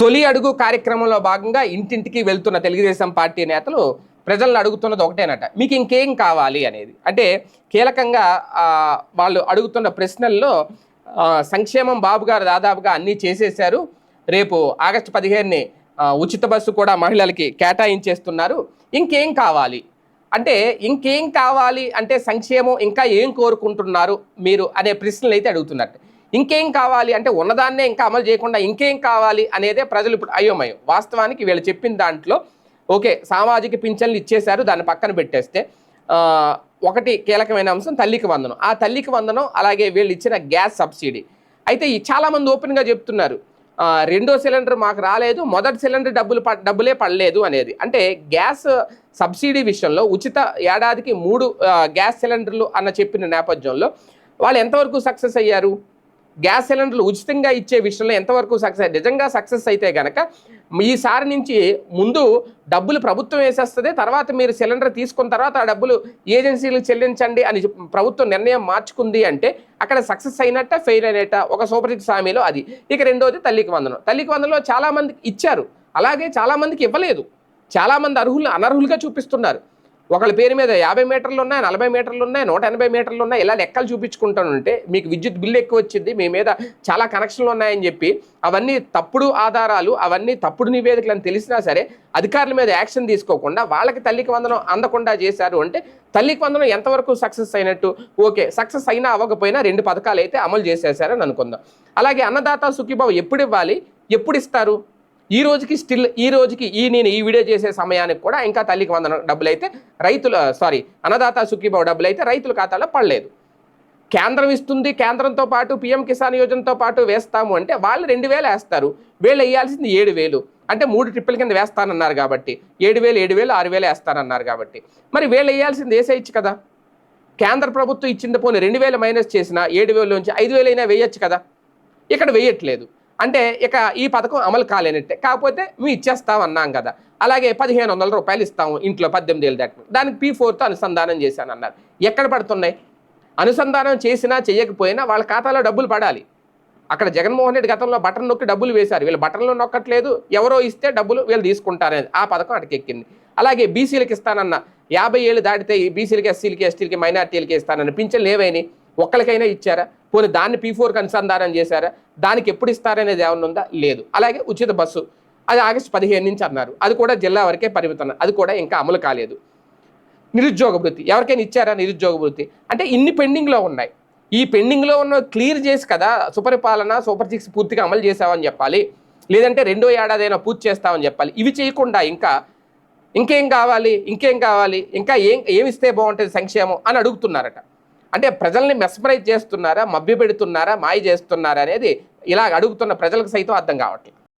తొలి అడుగు కార్యక్రమంలో భాగంగా ఇంటింటికి వెళ్తున్న తెలుగుదేశం పార్టీ నేతలు ప్రజలను అడుగుతున్నది ఒకటేనట. మీకు ఇంకేం కావాలి అనేది. అంటే కీలకంగా వాళ్ళు అడుగుతున్న ప్రశ్నల్లో సంక్షేమం బాబు గారు దాదాపుగా అన్నీ చేసేశారు. రేపు ఆగస్టు పదిహేనుని ఉచిత బస్సు కూడా మహిళలకి కేటాయించేస్తున్నారు. ఇంకేం కావాలి? అంటే ఇంకేం కావాలి? అంటే సంక్షేమం ఇంకా ఏం కోరుకుంటున్నారు మీరు అనే ప్రశ్నలు అయితే అడుగుతున్నట్టు. ఇంకేం కావాలి అంటే ఉన్నదాన్నే ఇంకా అమలు చేయకుండా ఇంకేం కావాలి అనేదే ప్రజలు ఇప్పుడు అయోమయం. వాస్తవానికి వీళ్ళు చెప్పిన దాంట్లో ఓకే సామాజిక పింఛన్లు ఇచ్చేశారు దాన్ని పక్కన పెట్టేస్తే ఒకటి కీలకమైన అంశం తల్లికి వందనం. ఆ తల్లికి వందనం అలాగే వీళ్ళు ఇచ్చిన గ్యాస్ సబ్సిడీ. అయితే ఈ చాలామంది ఓపెన్గా చెప్తున్నారు రెండో సిలిండర్ మాకు రాలేదు మొదటి సిలిండర్ డబ్బులు ప- డబ్బులే పడలేదు అనేది. అంటే గ్యాస్ సబ్సిడీ విషయంలో ఉచిత ఏడాదికి మూడు గ్యాస్ సిలిండర్లు అన్న చెప్పిన నేపథ్యంలో వాళ్ళు ఎంతవరకు సక్సెస్ అయ్యారు? గ్యాస్ సిలిండర్లు ఉచితంగా ఇచ్చే విషయంలో ఎంతవరకు సక్సెస్ నిజంగా సక్సెస్ అయితే కనుక ఈసారి నుంచి ముందు డబ్బులు ప్రభుత్వం వేసేస్తుంది తర్వాత మీరు సిలిండర్ తీసుకున్న తర్వాత ఆ డబ్బులు ఏజెన్సీలు చెల్లించండి అని ప్రభుత్వం నిర్ణయం మార్చుకుంది అంటే అక్కడ సక్సెస్ అయినట్ట ఫెయిల్ అయినట్ట ఒక సూపర్ సిక్స్ హామీలో అది. ఇక రెండోది తల్లికి వందనం. తల్లికి వందనంలో చాలామందికి ఇచ్చారు. అలాగే చాలామందికి ఇవ్వలేదు. చాలామంది అర్హులు అనర్హులుగా చూపిస్తున్నారు. ఒకళ్ళ పేరు మీద యాభై మీటర్లు ఉన్నాయి నలభై మీటర్లు ఉన్నాయి నూట ఎనభై మీటర్లు ఉన్నాయి ఇలా లెక్కలు చూపించుకుంటానంటే మీకు విద్యుత్ బిల్లు ఎక్కువ వచ్చింది మీ మీద చాలా కనెక్షన్లు ఉన్నాయని చెప్పి అవన్నీ తప్పుడు ఆధారాలు అవన్నీ తప్పుడు నివేదికలు అని తెలిసినా సరే అధికారుల మీద యాక్షన్ తీసుకోకుండా వాళ్ళకి తల్లికి వందనం అందకుండా చేశారు అంటే తల్లికి వందనం ఎంతవరకు సక్సెస్ అయినట్టు? ఓకే సక్సెస్ అయినా అవ్వకపోయినా రెండు పథకాలు అయితే అమలు చేసేసారని అనుకుందాం. అలాగే అన్నదాత సుఖీభావ ఎప్పుడు ఇవ్వాలి? ఎప్పుడు ఇస్తారు? ఈ రోజుకి స్టిల్ ఈ రోజుకి ఈ నేను ఈ వీడియో చేసే సమయానికి కూడా ఇంకా తల్లికి వందన డబ్బులు అయితే రైతుల సారీ అన్నదాత సుఖీభావ డబ్బులు అయితే రైతుల ఖాతాలో పడలేదు. కేంద్రం ఇస్తుంది కేంద్రంతో పాటు పిఎం కిసాన్ యోజనతో పాటు వేస్తాము అంటే వాళ్ళు రెండు వేలు వేస్తారు. వీళ్ళు వేయాల్సింది ఏడు వేలు. అంటే మూడు ట్రిప్పుల కింద వేస్తానన్నారు కాబట్టి ఏడు వేలు ఏడు వేలు ఆరు వేలు వేస్తానన్నారు కాబట్టి. మరి వీళ్ళు వేయాల్సింది వేసేయచ్చు కదా? కేంద్ర ప్రభుత్వం ఇచ్చింది పోనీ రెండు వేలు మైనస్ చేసిన ఏడు వేలు నుంచి ఐదు వేలు అయినా వేయచ్చు కదా? ఇక్కడ వేయట్లేదు. అంటే ఇక ఈ పథకం అమలు కాలేనట్టే. కాకపోతే మేము ఇచ్చేస్తాం అన్నాం కదా. అలాగే పదిహేను వందల రూపాయలు ఇస్తాము ఇంట్లో పద్దెనిమిది ఏళ్ళు దాటి దానికి పీ ఫోర్తో అనుసంధానం చేశాను అన్నారు. ఎక్కడ పడుతున్నాయి? అనుసంధానం చేసినా చేయకపోయినా వాళ్ళ ఖాతాలో డబ్బులు పడాలి. అక్కడ జగన్మోహన్ రెడ్డి గతంలో బటన్ నొక్కి డబ్బులు వేశారు. వీళ్ళు బటన్లో నొక్కట్లేదు. ఎవరో ఇస్తే డబ్బులు వీళ్ళు తీసుకుంటారనేది ఆ పథకం అటకెక్కింది. అలాగే బీసీలకు ఇస్తానన్న. యాభై ఏళ్ళు దాటితే ఈ బీసీలకి ఎస్సీలకి ఎస్టీలకి మైనార్టీలకి ఇస్తానన్న పింఛన్లు ఏవైనా ఒక్కరికైనా ఇచ్చారా? పోనీ దాన్ని పీ ఫోర్కి అనుసంధానం చేశారా? దానికి ఎప్పుడు ఇస్తారనేది ఏమైనా ఉందా? లేదు. అలాగే ఉచిత బస్సు. అది ఆగస్టు పదిహేను నుంచి అన్నారు. అది కూడా జిల్లా వరకే పరిమితం. అది కూడా ఇంకా అమలు కాలేదు. నిరుద్యోగ వృత్తి. ఎవరికైనా ఇచ్చారా నిరుద్యోగ వృత్తి? అంటే ఇన్ని పెండింగ్లో ఉన్నాయి. ఈ పెండింగ్లో ఉన్న క్లియర్ చేసి కదా సుపరిపాలన సూపర్ సిక్స్ పూర్తిగా అమలు చేసామని చెప్పాలి. లేదంటే రెండో ఏడాదైనా పూర్తి చేస్తామని చెప్పాలి. ఇవి చేయకుండా ఇంకా ఇంకేం కావాలి? ఇంకేం కావాలి? ఇంకా ఏం ఏమిస్తే బాగుంటుంది సంక్షేమం అని అడుగుతున్నారట. అంటే ప్రజల్ని మెస్మరైజ్ చేస్తున్నారా మభ్య పెడుతున్నారా మాయ చేస్తున్నారా అనేది ఇలా అడుగుతున్న ప్రజలకు సైతం అర్థం కావట్లేదు.